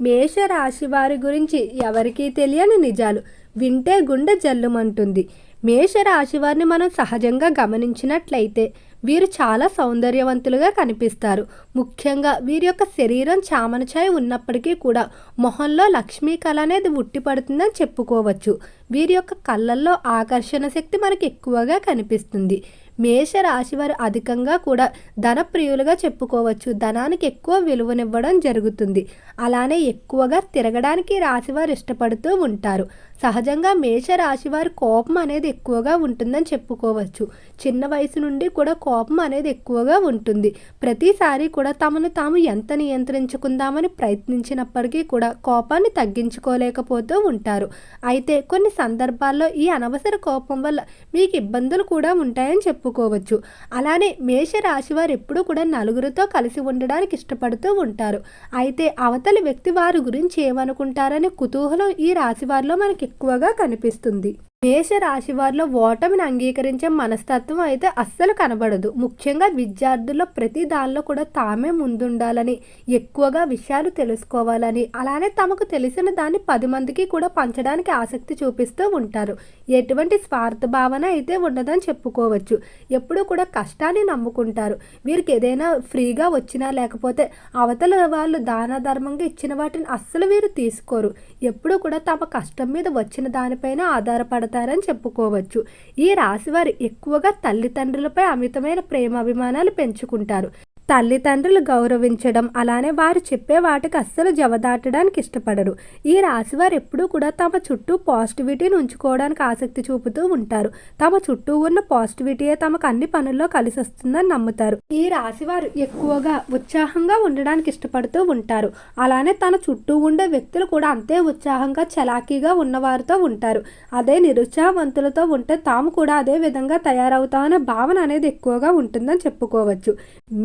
మేష రాశి వారి గురించి ఎవరికీ తెలియని నిజాలు వింటే గుండె జల్లుమంటుంది. మేష రాశి వారిని మనం సహజంగా గమనించినట్లయితే వీరు చాలా సౌందర్యవంతులుగా కనిపిస్తారు. ముఖ్యంగా వీరి యొక్క శరీరం చామనచాయి ఉన్నప్పటికీ కూడా మొహంలో లక్ష్మీ కళ అనేది ఉట్టిపడుతుందని చెప్పుకోవచ్చు. వీరి యొక్క కళ్ళల్లో ఆకర్షణ శక్తి మనకి ఎక్కువగా కనిపిస్తుంది. మేష రాశి వారు అధికంగా కూడా ధనప్రియులుగా చెప్పుకోవచ్చు. ధనానికి ఎక్కువ విలువనివ్వడం జరుగుతుంది. అలానే ఎక్కువగా తిరగడానికి రాశివారు ఇష్టపడుతూ ఉంటారు. సహజంగా మేషరాశి వారి కోపం అనేది ఎక్కువగా ఉంటుందని చెప్పుకోవచ్చు. చిన్న వయసు నుండి కూడా కోపం అనేది ఎక్కువగా ఉంటుంది. ప్రతిసారి కూడా తమను తాము ఎంత నియంత్రించుకుందామని ప్రయత్నించినప్పటికీ కూడా కోపాన్ని తగ్గించుకోలేకపోతూ ఉంటారు. అయితే కొన్ని సందర్భాల్లో ఈ అనవసర కోపం వల్ల మీకు ఇబ్బందులు కూడా ఉంటాయని చెప్పుకోవచ్చు. అలానే మేష రాశి వారు ఎప్పుడూ కూడా నలుగురితో కలిసి ఉండడానికి ఇష్టపడుతూ ఉంటారు. అయితే అవతలి వ్యక్తి వారి గురించి ఏమనుకుంటారనే కుతూహలం ఈ రాశి వారిలో మనకి ఎక్కువగా కనిపిస్తుంది. మేష రాశి వారిలో ఓటమిని అంగీకరించే మనస్తత్వం అయితే అస్సలు కనబడదు. ముఖ్యంగా విద్యార్థుల్లో ప్రతి దానిలో కూడా తామే ముందుండాలని ఎక్కువగా విషయాలు తెలుసుకోవాలని అలానే తమకు తెలిసిన దాన్ని పది మందికి కూడా పంచడానికి ఆసక్తి చూపిస్తూ ఉంటారు. ఎటువంటి స్వార్థ భావన అయితే ఉండదని చెప్పుకోవచ్చు. ఎప్పుడూ కూడా కష్టాన్ని నమ్ముకుంటారు. వీరికి ఏదైనా ఫ్రీగా వచ్చినా లేకపోతే అవతల వాళ్ళు దాన ధర్మంగా ఇచ్చిన వాటిని అస్సలు వీరు తీసుకోరు. ఎప్పుడూ కూడా తమ కష్టం మీద వచ్చిన దానిపైన ఆధారపడ ఆధారపడతారని చెప్పుకోవచ్చు. ఈ రాశివారు ఎక్కువగా తల్లిదండ్రులపై అమితమైన ప్రేమ అభిమానాలు పెంచుకుంటారు. తల్లిదండ్రులు గౌరవించడం అలానే వారు చెప్పే వాటికి అస్సలు జవదాటడానికి ఇష్టపడరు. ఈ రాశివారు ఎప్పుడూ కూడా తమ చుట్టూ పాజిటివిటీని ఉంచుకోవడానికి ఆసక్తి చూపుతూ ఉంటారు. తమ చుట్టూ ఉన్న పాజిటివిటీయే తమకు అన్ని పనుల్లో కలిసి వస్తుందని నమ్ముతారు. ఈ రాశివారు ఎక్కువగా ఉత్సాహంగా ఉండడానికి ఇష్టపడుతూ ఉంటారు. అలానే తన చుట్టూ ఉండే వ్యక్తులు కూడా అంతే ఉత్సాహంగా చలాకీగా ఉన్నవారితో ఉంటారు. అదే నిరుత్సాహవంతులతో ఉంటే తాము కూడా అదే విధంగా తయారవుతామనే భావన అనేది ఎక్కువగా ఉంటుందని చెప్పుకోవచ్చు.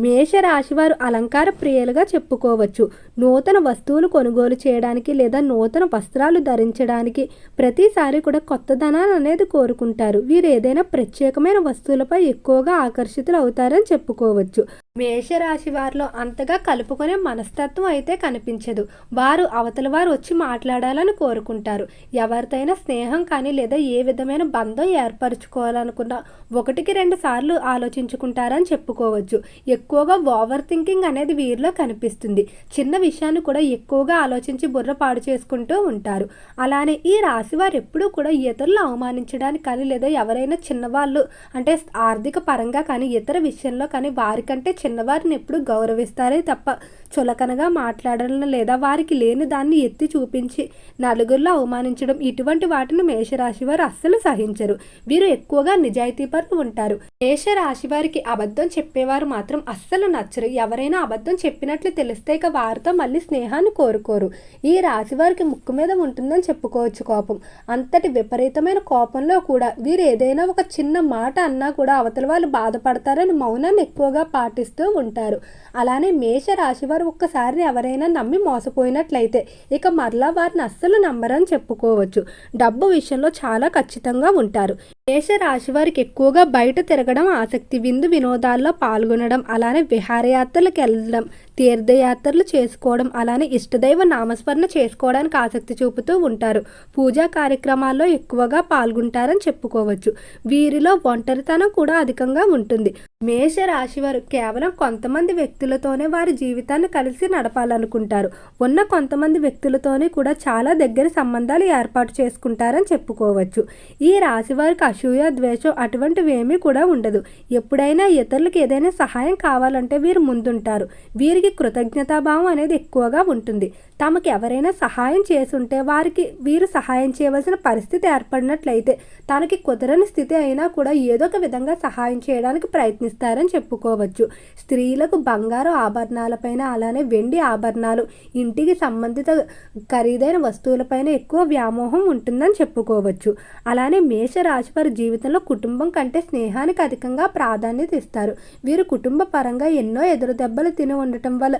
మేష రాశి వారు అలంకార ప్రియులుగా చెప్పుకోవచ్చు. నూతన వస్తువులు కొనుగోలు చేయడానికి లేదా నూతన వస్త్రాలు ధరించడానికి ప్రతిసారి కూడా కొత్త ధనాన్ని అనేది కోరుకుంటారు. వీరు ఏదైనా ప్రత్యేకమైన వస్తువులపై ఎక్కువగా ఆకర్షితులు అవుతారని చెప్పుకోవచ్చు. మేషరాశి వారిలో అంతగా కలుపుకునే మనస్తత్వం అయితే కనిపించదు. వారు అవతల వారు వచ్చి మాట్లాడాలని కోరుకుంటారు. ఎవరితోనైనా స్నేహం కానీ లేదా ఏ విధమైన బంధం ఏర్పరచుకోవాలనుకున్నా ఒకటికి రెండు సార్లు ఆలోచించుకుంటారని చెప్పుకోవచ్చు. ఎక్కువగా ఓవర్ థింకింగ్ అనేది వీరిలో కనిపిస్తుంది. చిన్న విషయాన్ని కూడా ఎక్కువగా ఆలోచించి బుర్ర పాడు చేసుకుంటూ ఉంటారు. అలానే ఈ రాశి వారు ఎప్పుడూ కూడా ఇతరులు అవమానించడానికి కానీ లేదా ఎవరైనా చిన్నవాళ్ళు అంటే ఆర్థిక పరంగా కానీ ఇతర విషయంలో కానీ వారికంటే చిన్నవారిని ఎప్పుడు గౌరవిస్తారే తప్ప చులకనగా మాట్లాడడం లేదా వారికి లేని దాన్ని ఎత్తి చూపించి నలుగురిలో అవమానించడం ఇటువంటి వాటిని మేషరాశి వారు అస్సలు సహించరు. వీరు ఎక్కువగా నిజాయితీ పరులు ఉంటారు. మేషరాశి వారికి అబద్ధం చెప్పేవారు మాత్రం అస్సలు నచ్చరు. ఎవరైనా అబద్ధం చెప్పినట్లు తెలిస్తే ఇక వారితో మళ్ళీ స్నేహాన్ని కోరుకోరు. ఈ రాశి వారికి ముక్కు మీద ఉంటుందని చెప్పుకోవచ్చు కోపం. అంతటి విపరీతమైన కోపంలో కూడా వీరు ఏదైనా ఒక చిన్న మాట అన్నా కూడా అవతల వాళ్ళు బాధపడతారని మౌనాన్ని ఎక్కువగా పాటిస్తారు. పాటిస్తూ ఉంటారు. అలానే మేష రాశి వారు ఒక్కసారి ఎవరైనా నమ్మి మోసపోయినట్లయితే ఇక మరలా వారిని అస్సలు నమ్మరని చెప్పుకోవచ్చు. డబ్బు విషయంలో చాలా ఖచ్చితంగా ఉంటారు. మేష రాశి వారికి ఎక్కువగా బయట తిరగడం ఆసక్తి విందు వినోదాల్లో పాల్గొనడం అలానే విహారయాత్రలకు వెళ్ళడం తీర్థయాత్రలు చేసుకోవడం అలానే ఇష్టదైవ నామస్మరణ చేసుకోవడానికి ఆసక్తి చూపుతూ ఉంటారు. పూజా కార్యక్రమాల్లో ఎక్కువగా పాల్గొంటారని చెప్పుకోవచ్చు. వీరిలో ఒంటరితనం కూడా అధికంగా ఉంటుంది. మేష రాశి వారు కేవలం కొంతమంది వ్యక్తులతోనే వారి జీవితాన్ని కలిసి నడపాలనుకుంటారు. ఉన్న కొంతమంది వ్యక్తులతోనే కూడా చాలా దగ్గర సంబంధాలు ఏర్పాటు చేసుకుంటారని చెప్పుకోవచ్చు. ఈ రాశి వారికి అసూయ ద్వేషం అటువంటివి ఏమీ కూడా ఉండదు. ఎప్పుడైనా ఇతరులకు ఏదైనా సహాయం కావాలంటే వీరు ముందుంటారు. వీరికి కృతజ్ఞతాభావం అనేది ఎక్కువగా ఉంటుంది. తమకు ఎవరైనా సహాయం చేసుంటే వారికి వీరు సహాయం చేయవలసిన పరిస్థితి ఏర్పడినట్లయితే తనకి కుదరని స్థితి అయినా కూడా ఏదో ఒక విధంగా సహాయం చేయడానికి ప్రయత్నిస్తారని చెప్పుకోవచ్చు. స్త్రీలకు బంగారు ఆభరణాలపైన అలానే వెండి ఆభరణాలు ఇంటికి సంబంధిత ఖరీదైన వస్తువులపైన ఎక్కువ వ్యామోహం ఉంటుందని చెప్పుకోవచ్చు. అలానే మేష రాశి వారి జీవితంలో కుటుంబం కంటే స్నేహానికి అధికంగా ప్రాధాన్యత ఇస్తారు. వీరు కుటుంబ పరంగా ఎన్నో ఎదురు దెబ్బలు తిని ఉండటం వల్ల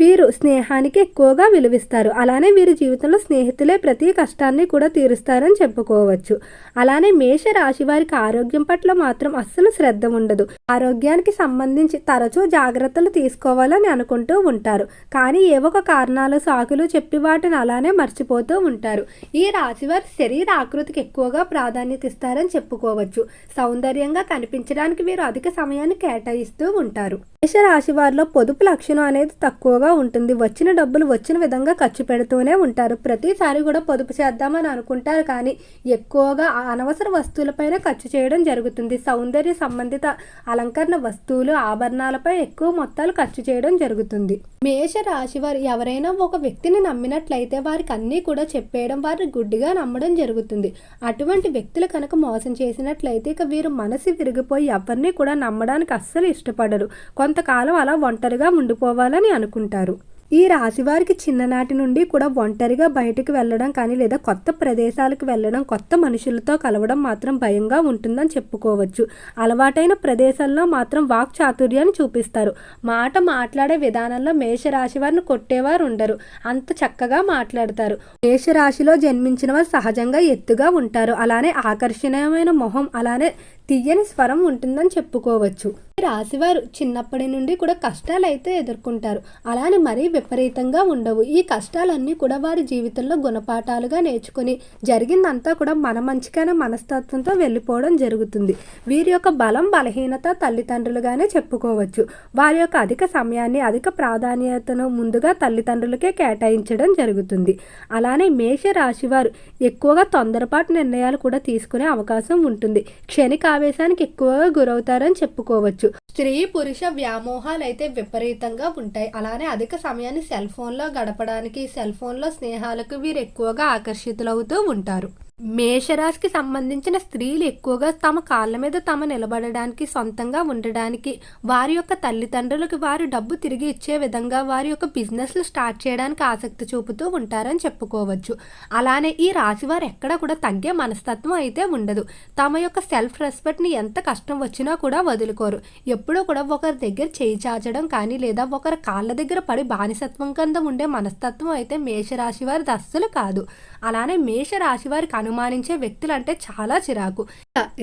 వీరు స్నేహానికి ఎక్కువగా విలువిస్తారు. అలానే వీరి జీవితంలో స్నేహితులే ప్రతి కష్టాన్ని కూడా తీరుస్తారని చెప్పుకోవచ్చు. అలానే మేష రాశి వారికి ఆరోగ్యం పట్ల మాత్రం అస్సలు శ్రద్ధ ఉండదు. ఆరోగ్యానికి సంబంధించి తరచు జాగ్రత్తలు తీసుకోవాలని అనుకుంటూ ఉంటారు. కానీ ఏవో ఒక కారణాలు సాకులు చెప్పి వాటిని అలానే మర్చిపోతూ ఉంటారు. ఈ రాశివారు శరీర ఆకృతికి ఎక్కువగా ప్రాధాన్యత ఇస్తారని చెప్పుకోవచ్చు. సౌందర్యంగా కనిపించడానికి వీరు అధిక సమయాన్ని కేటాయిస్తూ ఉంటారు. మేష రాశి వారిలో పొదుపు లక్షణం అనేది తక్కువగా ఉంటుంది. వచ్చిన డబ్బులు వచ్చిన విధంగా ఖర్చు పెడుతూనే ఉంటారు. ప్రతిసారి కూడా పొదుపు చేద్దామని అనుకుంటారు కానీ ఎక్కువగా అనవసర వస్తువులపైన ఖర్చు చేయడం జరుగుతుంది. సౌందర్య సంబంధిత అలంకరణ వస్తువులు ఆభరణాలపై ఎక్కువ మొత్తాలు ఖర్చు చేయడం జరుగుతుంది. మేష రాశి వారు ఎవరైనా ఒక వ్యక్తిని నమ్మినట్లయితే వారికి అన్నీ కూడా చెప్పేయడం వారిని గుడ్డిగా నమ్మడం జరుగుతుంది. అటువంటి వ్యక్తులు కనుక మోసం చేసినట్లయితే ఇక వీరు మనసు విరిగిపోయి ఎవరిని కూడా నమ్మడానికి అస్సలు ఇష్టపడరు. కొంత కొంతకాలం అలా ఒంటరిగా ఉండిపోవాలని అనుకుంటారు. ఈ రాశి వారికి చిన్ననాటి నుండి కూడా ఒంటరిగా బయటకు వెళ్ళడం కానీ లేదా కొత్త ప్రదేశాలకు వెళ్ళడం కొత్త మనుషులతో కలవడం మాత్రం భయంగా ఉంటుందని చెప్పుకోవచ్చు. అలవాటైన ప్రదేశాల్లో మాత్రం వాక్ చాతుర్యాన్ని చూపిస్తారు. మాట మాట్లాడే విధానంలో మేషరాశి వారిని కొట్టేవారు ఉండరు అంత చక్కగా మాట్లాడతారు. మేషరాశిలో జన్మించిన వారు సహజంగా ఎత్తుగా ఉంటారు. అలానే ఆకర్షణీయమైన మొహం అలానే తీయని స్వరం ఉంటుందని చెప్పుకోవచ్చు. రాశివారు చిన్నప్పటి నుండి కూడా కష్టాలు అయితే ఎదుర్కొంటారు. అలానే మరీ విపరీతంగా ఉండవు. ఈ కష్టాలన్నీ కూడా వారి జీవితంలో గుణపాఠాలుగా నేర్చుకుని జరిగిందంతా కూడా మన మంచిగానే మనస్తత్వంతో వెళ్ళిపోవడం జరుగుతుంది. వీరి యొక్క బలం బలహీనత తల్లిదండ్రులుగానే చెప్పుకోవచ్చు. వారి యొక్క అధిక సమయాన్ని అధిక ప్రాధాన్యతను ముందుగా తల్లిదండ్రులకే కేటాయించడం జరుగుతుంది. అలానే మేష రాశివారు ఎక్కువగా తొందరపాటు నిర్ణయాలు కూడా తీసుకునే అవకాశం ఉంటుంది. క్షణిక ఆవేశానికి ఎక్కువగా గురవుతారని చెప్పుకోవచ్చు. స్త్రీ పురుష వ్యామోహాలు అయితే విపరీతంగా ఉంటాయి. అలానే అధిక సమయాన్ని సెల్ ఫోన్లో గడపడానికి సెల్ ఫోన్లో స్నేహాలకు వీరు ఎక్కువగా ఆకర్షితులవుతూ ఉంటారు. మేషరాశికి సంబంధించిన స్త్రీలు ఎక్కువగా తమ కాళ్ళ మీద తమ నిలబడడానికి సొంతంగా ఉండడానికి వారి యొక్క తల్లిదండ్రులకు వారు డబ్బు తిరిగి ఇచ్చే విధంగా వారి యొక్క బిజినెస్లు స్టార్ట్ చేయడానికి ఆసక్తి చూపుతూ ఉంటారని చెప్పుకోవచ్చు. అలానే ఈ రాశి వారు ఎక్కడ కూడా తగ్గే మనస్తత్వం అయితే ఉండదు. తమ యొక్క సెల్ఫ్ రెస్పెక్ట్ని ఎంత కష్టం వచ్చినా కూడా వదులుకోరు. ఎప్పుడూ కూడా ఒకరి దగ్గర చేయి చాచడం కానీ లేదా ఒకరి కాళ్ళ దగ్గర పడి బానిసత్వం కింద ఉండే మనస్తత్వం అయితే మేషరాశి వారి అస్సలు కాదు. అలానే మేషరాశి వారికి అనుమానించే వ్యక్తులంటే చాలా చిరాకు.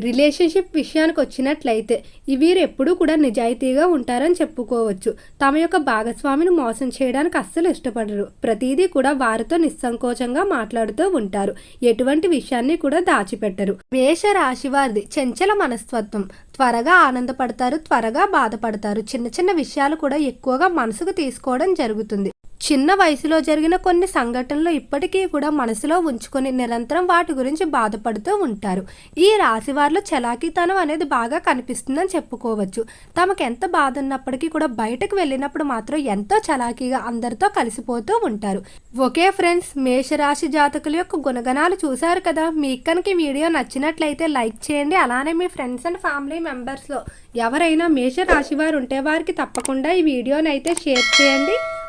రిలేషన్షిప్ విషయానికి వచ్చినట్లయితే వీరు ఎప్పుడూ కూడా నిజాయితీగా ఉంటారని చెప్పుకోవచ్చు. తమ యొక్క భాగస్వామిని మోసం చేయడానికి అస్సలు ఇష్టపడరు. ప్రతిదీ కూడా వారితో నిస్సంకోచంగా మాట్లాడుతూ ఉంటారు. ఎటువంటి విషయాన్ని కూడా దాచిపెట్టరు. మేష రాశి వారిది చెంచల మనస్తత్వం. త్వరగా ఆనందపడతారు త్వరగా బాధపడతారు. చిన్న చిన్న విషయాలు కూడా ఎక్కువగా మనసుకు తీసుకోవడం జరుగుతుంది. చిన్న వయసులో జరిగిన కొన్ని సంఘటనలు ఇప్పటికీ కూడా మనసులో ఉంచుకొని నిరంతరం వాటి గురించి బాధపడుతూ ఉంటారు. ఈ రాశి వారిలో చలాకీతనం అనేది బాగా కనిపిస్తుందని చెప్పుకోవచ్చు. తమకు ఎంత బాధ ఉన్నప్పటికీ కూడా బయటకు వెళ్ళినప్పుడు మాత్రం ఎంతో చలాకీగా అందరితో కలిసిపోతూ ఉంటారు. ఓకే ఫ్రెండ్స్ మేషరాశి జాతకుల యొక్క గుణగణాలు చూశారు కదా? మీకు కనుక వీడియో నచ్చినట్లయితే లైక్ చేయండి. అలానే మీ ఫ్రెండ్స్ అండ్ ఫ్యామిలీ మెంబర్స్లో ఎవరైనా మేషరాశి వారు ఉంటే వారికి తప్పకుండా ఈ వీడియోని అయితే షేర్ చేయండి.